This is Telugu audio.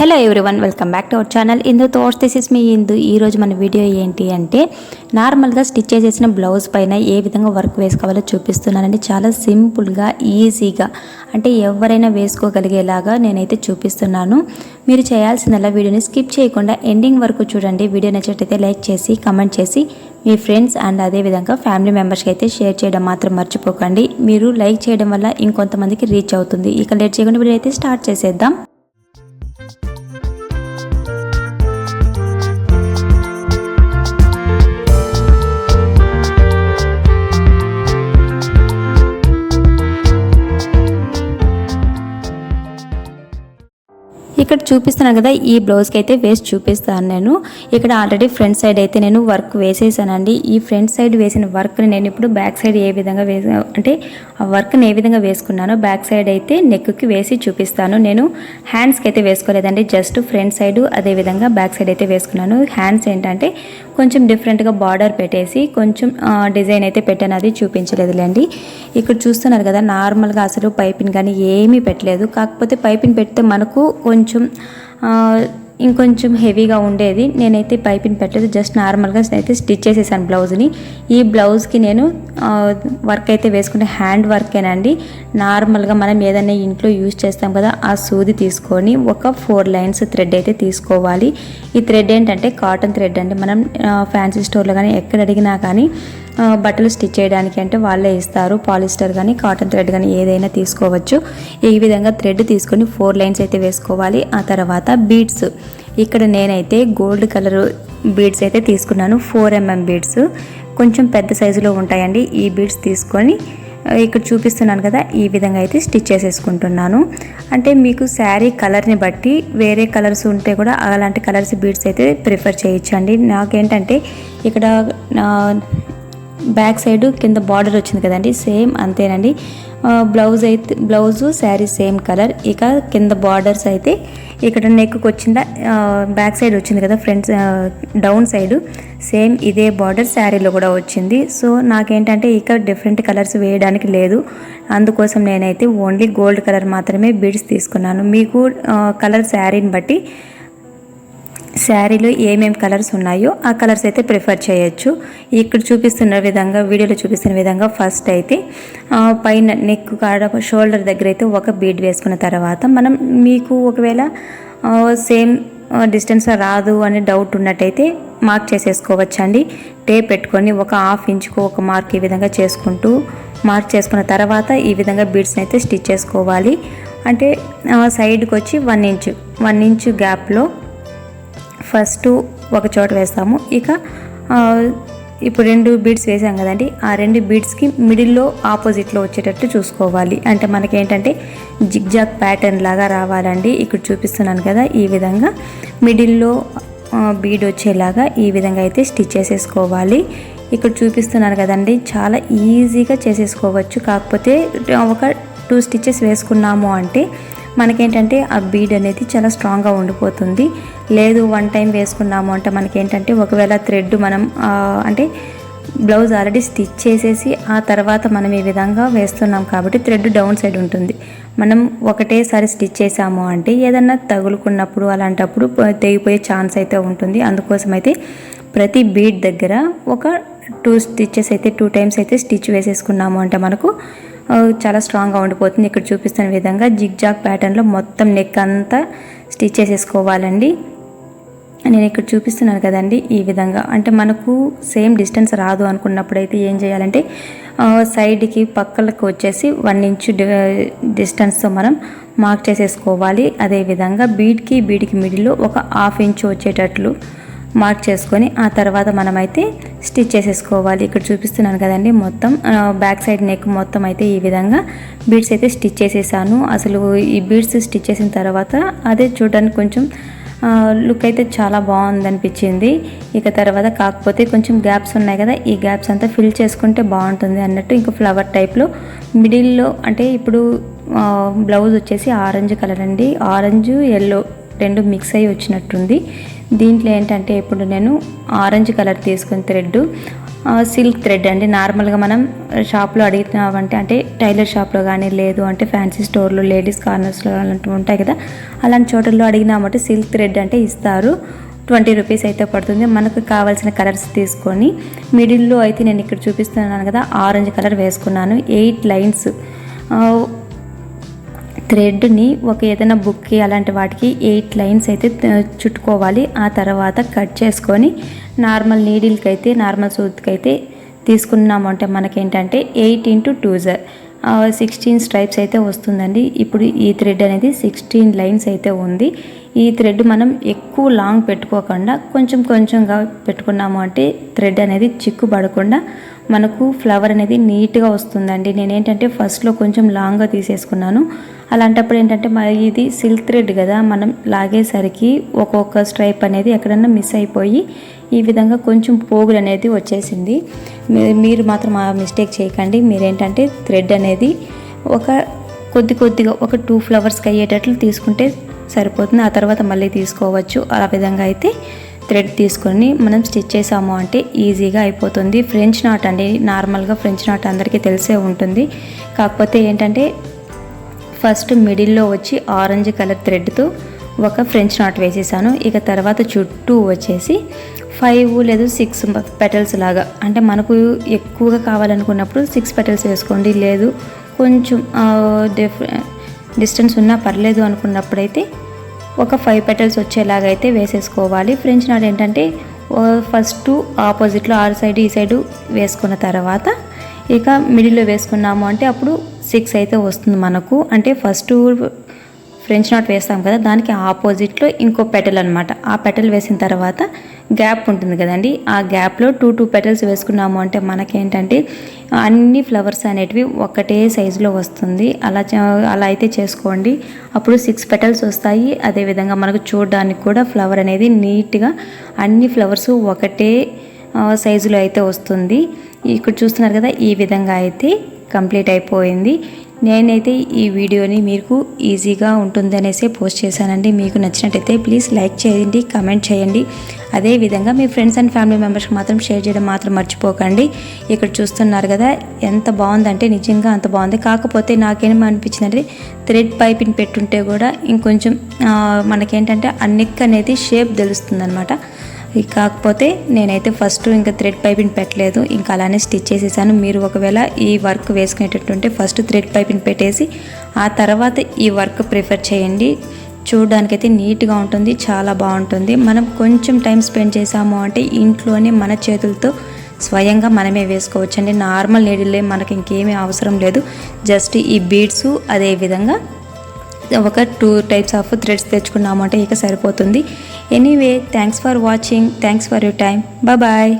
Hello everyone welcome back to our channel. Indu thoughts this is me Indu. ఈరోజు మన వీడియో ఏంటి అంటే నార్మల్గా స్టిచ్ చేసేసిన బ్లౌజ్ పైన ఏ విధంగా వర్క్ వేసుకోవాలో చూపిస్తున్నానండి. చాలా సింపుల్గా ఈజీగా అంటే ఎవరైనా వేసుకోగలిగేలాగా నేనైతే చూపిస్తున్నాను. మీరు చేయాల్సిందల్లా వీడియోని స్కిప్ చేయకుండా ఎండింగ్ వరకు చూడండి. వీడియో నచ్చేటైతే లైక్ చేసి కమెంట్ చేసి మీ ఫ్రెండ్స్ అండ్ అదేవిధంగా ఫ్యామిలీ మెంబర్స్కి అయితే షేర్ చేయడం మాత్రం మర్చిపోకండి. మీరు లైక్ చేయడం వల్ల ఇంకొంతమందికి రీచ్ అవుతుంది. ఇక లేట్ చేయకుండా వీడియో అయితే స్టార్ట్ చేసేద్దాం. ఇక్కడ చూపిస్తున్నాను కదా ఈ బ్లౌజ్కి అయితే వేసి చూపిస్తాను నేను. ఇక్కడ ఆల్రెడీ ఫ్రంట్ సైడ్ అయితే నేను వర్క్ వేసేసానండి. ఈ ఫ్రంట్ సైడ్ వేసిన వర్క్ని నేను ఇప్పుడు బ్యాక్ సైడ్ ఏ విధంగా వేసా అంటే ఆ వర్క్ని ఏ విధంగా వేసుకున్నానో బ్యాక్ సైడ్ అయితే నెక్కి వేసి చూపిస్తాను. నేను హ్యాండ్స్కి అయితే వేసుకోలేదండి జస్ట్ ఫ్రంట్ సైడ్ అదే విధంగా బ్యాక్ సైడ్ అయితే వేసుకున్నాను. హ్యాండ్స్ ఏంటంటే కొంచెం డిఫరెంట్గా బార్డర్ పెట్టేసి కొంచెం డిజైన్ అయితే పెట్టాను. అది చూపించలేదులేండి. ఇక్కడ చూస్తున్నారు కదా నార్మల్గా అసలు పైపింగ్ కానీ ఏమీ పెట్టలేదు. కాకపోతే పైపింగ్ పెడితే మనకు కొంచెం ఇంకొంచెం హెవీగా ఉండేది. నేనైతే పైపింగ్ పెట్టలేదు. జస్ట్ నార్మల్గా అయితే స్టిచ్ చేసేసాను బ్లౌజ్ని. ఈ బ్లౌజ్కి నేను వర్క్ అయితే వేసుకుంటే హ్యాండ్ వర్కేనండి. నార్మల్గా మనం ఏదైనా ఇంట్లో యూజ్ చేస్తాం కదా ఆ సూది తీసుకొని ఒక ఫోర్ లైన్స్ థ్రెడ్ అయితే తీసుకోవాలి. ఈ థ్రెడ్ ఏంటంటే కాటన్ థ్రెడ్ అండి. మనం ఫ్యాన్సీ స్టోర్లో కానీ ఎక్కడ అడిగినా కానీ బట్టలు స్టిచ్ చేయడానికి అంటే వాళ్ళే ఇస్తారు. పాలిస్టర్ కానీ కాటన్ థ్రెడ్ కానీ ఏదైనా తీసుకోవచ్చు. ఈ విధంగా థ్రెడ్ తీసుకొని ఫోర్ లైన్స్ అయితే వేసుకోవాలి. ఆ తర్వాత బీడ్స్. ఇక్కడ నేనైతే గోల్డ్ కలర్ బీడ్స్ అయితే తీసుకున్నాను. Four MM beads. కొంచెం పెద్ద సైజులో ఉంటాయండి. ఈ బీడ్స్ తీసుకొని ఇక్కడ చూపిస్తున్నాను కదా ఈ విధంగా అయితే స్టిచ్ చేసేసుకుంటున్నాను. అంటే మీకు శారీ కలర్ని బట్టి వేరే కలర్స్ ఉంటే కూడా అలాంటి కలర్స్ బీడ్స్ అయితే ప్రిఫర్ చేయొచ్చండి. నాకేంటంటే ఇక్కడ నా బ్యాక్ సైడ్ కింద బార్డర్ వచ్చింది కదండి సేమ్ అంతేనండి. బ్లౌజ్ అయితే బ్లౌజు శారీ సేమ్ కలర్. ఇక కింద బార్డర్స్ అయితే ఇక్కడ నెక్కి వచ్చిందా బ్యాక్ సైడ్ వచ్చింది కదా ఫ్రంట్ డౌన్ సైడ్. సేమ్ ఇదే బార్డర్ శారీలో కూడా వచ్చింది. సో నాకేంటంటే ఇక డిఫరెంట్ కలర్స్ వేయడానికి లేదు. అందుకోసం నేనైతే ఓన్లీ గోల్డ్ కలర్ మాత్రమే బీడ్స్ తీసుకున్నాను. మీకు కలర్ శారీని బట్టి శారీలో ఏమేమి కలర్స్ ఉన్నాయో ఆ కలర్స్ అయితే ప్రిఫర్ చేయొచ్చు. ఇక్కడ చూపిస్తున్న విధంగా వీడియోలో చూపిస్తున్న విధంగా ఫస్ట్ అయితే పైన నెక్ కాడ షోల్డర్ దగ్గర అయితే ఒక బీడ్ వేసుకున్న తర్వాత మనం మీకు ఒకవేళ సేమ్ డిస్టెన్స్ రాదు అనే డౌట్ ఉన్నట్టయితే మార్క్ చేసేసుకోవచ్చండి. టేప్ పెట్టుకొని ఒక హాఫ్ ఇంచుకు ఒక మార్క్ ఈ విధంగా చేసుకుంటూ మార్క్ చేసుకున్న తర్వాత ఈ విధంగా బీడ్స్ని అయితే స్టిచ్ చేసుకోవాలి. అంటే సైడ్కి వచ్చి వన్ ఇంచు వన్ ఇంచు గ్యాప్లో ఫస్ట్ ఒక చోట వేస్తాము. ఇక ఇప్పుడు రెండు బీడ్స్ వేసాం కదండి. ఆ రెండు బీడ్స్కి మిడిల్లో ఆపోజిట్లో వచ్చేటట్టు చూసుకోవాలి. అంటే మనకి ఏంటంటే జిగ్జాగ్ ప్యాటర్న్ లాగా రావాలండి. ఇక్కడ చూపిస్తున్నాను కదా ఈ విధంగా. మిడిల్లో బీడ్ వచ్చేలాగా ఈ విధంగా అయితే స్టిచ్ చేసేసుకోవాలి. ఇక్కడ చూపిస్తున్నాను కదండి. చాలా ఈజీగా చేసేసుకోవచ్చు. కాకపోతే ఒక టూ స్టిచ్చెస్ వేసుకున్నాము అంటే మనకేంటంటే ఆ బీడ్ అనేది చాలా స్ట్రాంగ్గా ఉండిపోతుంది. లేదు వన్ టైం వేసుకున్నాము అంటే మనకేంటంటే ఒకవేళ థ్రెడ్ మనం అంటే బ్లౌజ్ ఆల్రెడీ స్టిచ్ చేసేసి ఆ తర్వాత మనం ఈ విధంగా వేస్తున్నాం కాబట్టి థ్రెడ్ డౌన్ సైడ్ ఉంటుంది. మనం ఒకటేసారి స్టిచ్ చేసాము అంటే ఏదన్నా తగులుకున్నప్పుడు అలాంటప్పుడు తెగిపోయే ఛాన్స్ అయితే ఉంటుంది. అందుకోసం అయితే ప్రతి బీడ్ దగ్గర ఒక టూ స్టిచ్చెస్ అయితే టూ టైమ్స్ అయితే స్టిచ్ వేసేసుకున్నాము అంటే మనకు. చాలా స్ట్రాంగ్గా ఉండిపోతుంది. ఇక్కడ చూపిస్తున్న విధంగా జిగ్జాగ్ ప్యాటర్న్లో మొత్తం నెక్ అంతా స్టిచ్ చేసేసుకోవాలండి. నేను ఇక్కడ చూపిస్తున్నాను కదండి ఈ విధంగా. అంటే మనకు సేమ్ డిస్టెన్స్ రాదు అనుకున్నప్పుడు అయితే ఏం చేయాలంటే సైడ్కి పక్కలకు వచ్చేసి వన్ ఇంచ్ డిస్టెన్స్తో మనం మార్క్ చేసేసుకోవాలి. అదేవిధంగా బీడ్కి బీడ్కి మిడిల్లో ఒక హాఫ్ ఇంచ్ వచ్చేటట్లు. మార్క్ చేసుకొని ఆ తర్వాత మనమైతే స్టిచ్ చేసేసుకోవాలి. ఇక్కడ చూపిస్తున్నాను కదండి మొత్తం. బ్యాక్ సైడ్ నెక్ మొత్తం అయితే ఈ విధంగా బీడ్స్ అయితే స్టిచ్ చేసేసాను. అసలు ఈ బీడ్స్ స్టిచ్ చేసిన తర్వాత అదే చూడడానికి కొంచెం లుక్ అయితే చాలా బాగుంది అనిపించింది ఇక తర్వాత కాకపోతే కొంచెం గ్యాప్స్ ఉన్నాయి కదా ఈ గ్యాప్స్ అంతా ఫిల్ చేసుకుంటే బాగుంటుంది అన్నట్టు ఇంకా ఫ్లవర్ టైప్లో మిడిల్లో అంటే ఇప్పుడు బ్లౌజ్ వచ్చేసి ఆరెంజ్ కలర్ అండి. ఆరెంజ్ ఎల్లో రెండు మిక్స్ అయ్యి వచ్చినట్టుంది. దీంట్లో ఏంటంటే ఇప్పుడు నేను ఆరెంజ్ కలర్ తీసుకుని థ్రెడ్ సిల్క్ థ్రెడ్ అండి. నార్మల్గా మనం షాప్లో అడిగినామంటే అంటే టైలర్ షాప్లో కానీ లేదు అంటే ఫ్యాన్సీ స్టోర్లో లేడీస్ కార్నర్స్లో అలాంటివి ఉంటాయి కదా. అలాంటి చోటల్లో అడిగినామంటే సిల్క్ థ్రెడ్ అంటే ఇస్తారు. ట్వంటీ రూపీస్ అయితే పడుతుంది. మనకు కావాల్సిన కలర్స్ తీసుకొని మిడిల్లో అయితే నేను ఇక్కడ చూపిస్తున్నాను కదా ఆరెంజ్ కలర్ వేసుకున్నాను. ఎయిట్ లైన్స్ థ్రెడ్ని ఒక ఏదైనా బుక్కి అలాంటి వాటికి ఎయిట్ లైన్స్ అయితే చుట్టుకోవాలి. ఆ తర్వాత కట్ చేసుకొని నార్మల్ నీడిల్కి అయితే నార్మల్ సూత్కి అయితే తీసుకున్నామంటే మనకేంటంటే ఎయిట్ ఇంటూ టూజర్ సిక్స్టీన్ స్ట్రైప్స్ అయితే వస్తుందండి. ఇప్పుడు ఈ థ్రెడ్ అనేది సిక్స్టీన్ లైన్స్ అయితే ఉంది. ఈ థ్రెడ్ మనం ఎక్కువ లాంగ్ పెట్టుకోకుండా కొంచెం కొంచెంగా పెట్టుకున్నాము అంటే థ్రెడ్ అనేది చిక్కు పడకుండా మనకు ఫ్లవర్ అనేది నీట్గా వస్తుందండి. నేనేంటంటే ఫస్ట్లో కొంచెం లాంగ్గా తీసేసుకున్నాను. అలాంటప్పుడు ఏంటంటే మరి ఇది సిల్క్ థ్రెడ్ కదా మనం లాగేసరికి ఒక్కొక్క స్ట్రైప్ అనేది ఎక్కడన్నా మిస్ అయిపోయి ఈ విధంగా కొంచెం పోగులు అనేది వచ్చేసింది. మీరు మాత్రం ఆ మిస్టేక్ చేయకండి. మీరేంటంటే థ్రెడ్ అనేది ఒక కొద్ది కొద్దిగా ఒక టూ ఫ్లవర్స్కి అయ్యేటట్లు తీసుకుంటే సరిపోతుంది. ఆ తర్వాత మళ్ళీ తీసుకోవచ్చు. ఆ విధంగా అయితే థ్రెడ్ తీసుకొని మనం స్టిచ్ చేసాము అంటే ఈజీగా అయిపోతుంది. ఫ్రెంచ్ నాట్ అండి. నార్మల్గా ఫ్రెంచ్ నాట్ అందరికీ తెలిసే ఉంటుంది. కాకపోతే ఏంటంటే ఫస్ట్ మిడిల్లో వచ్చి ఆరెంజ్ కలర్ థ్రెడ్తో ఒక ఫ్రెంచ్ నాట్ వేసేసాను. ఇక తర్వాత చుట్టూ వచ్చేసి ఫైవ్ లేదు సిక్స్ పెటల్స్ లాగా. అంటే మనకు ఎక్కువగా కావాలనుకున్నప్పుడు సిక్స్ పెటల్స్ వేసుకోండి. లేదు కొంచెం డిఫ్ డిస్టెన్స్ ఉన్నా పర్లేదు అనుకున్నప్పుడైతే ఒక ఫైవ్ పెటల్స్ వచ్చేలాగా అయితే వేసేసుకోవాలి. ఫ్రెంచ్ నాట్ ఏంటంటే ఫస్ట్ ఆపోజిట్లో ఆరు సైడ్ ఈ సైడు వేసుకున్న తర్వాత ఇక మిడిల్లో వేసుకున్నాము అంటే అప్పుడు సిక్స్ అయితే వస్తుంది మనకు. అంటే ఫస్ట్ ఫ్రెంచ్ నాట్ వేస్తాం కదా దానికి ఆపోజిట్లో ఇంకో పెటల్ అనమాట ఆ పెటల్ వేసిన తర్వాత గ్యాప్ ఉంటుంది కదండి ఆ గ్యాప్లో టూ టూ పెటల్స్ వేసుకున్నాము అంటే మనకేంటంటే అన్ని ఫ్లవర్స్ అనేటివి ఒకటే సైజులో వస్తుంది. అలా చే- అలా అయితే చేసుకోండి. అప్పుడు సిక్స్ పెటల్స్ వస్తాయి. అదేవిధంగా మనకు చూడడానికి కూడా ఫ్లవర్ అనేది నీట్గా అన్ని ఫ్లవర్స్ ఒకటే సైజులో అయితే వస్తుంది. ఇక్కడ చూస్తున్నారు కదా ఈ విధంగా అయితే కంప్లీట్ అయిపోయింది. నేనైతే ఈ వీడియోని మీకు ఈజీగా ఉంటుందనేసే పోస్ట్ చేశానండి. మీకు నచ్చినట్టయితే ప్లీజ్ లైక్ చేయండి కమెంట్ చేయండి. అదేవిధంగా మీ ఫ్రెండ్స్ అండ్ ఫ్యామిలీ మెంబర్స్కి మాత్రం షేర్ చేయడం మాత్రం మర్చిపోకండి. ఇక్కడ చూస్తున్నారు కదా ఎంత బాగుందంటే నిజంగా అంత బాగుంది. కాకపోతే నాకేం అనిపించిందంటే థ్రెడ్ పైపింగ్ పెట్టుంటే కూడా ఇంకొంచెం మనకేంటంటే ఆ నెక్ అనేది షేప్ తెలుస్తుంది అనమాట కాకపోతే నేనైతే ఫస్ట్ ఇంకా థ్రెడ్ పైపింగ్ పెట్టలేదు. ఇంకా అలానే స్టిచ్ చేసేసాను. మీరు ఒకవేళ ఈ వర్క్ వేసుకునేటట్టుంటే ఫస్ట్ థ్రెడ్ పైపింగ్ పెట్టేసి ఆ తర్వాత ఈ వర్క్ ప్రిఫర్ చేయండి. చూడడానికైతే నీట్గా ఉంటుంది చాలా బాగుంటుంది. మనం కొంచెం టైం స్పెండ్ చేసాము అంటే ఇంట్లోనే మన చేతులతో స్వయంగా మనమే వేసుకోవచ్చండి. నార్మల్ నీడిలే మనకి ఇంకేమీ అవసరం లేదు. జస్ట్ ఈ బీడ్స్ అదేవిధంగా ఒక టూ టైప్స్ ఆఫ్ థ్రెడ్స్ తెచ్చుకున్నామంటే ఇక సరిపోతుంది. Anyway thanks for watching thanks for your time bye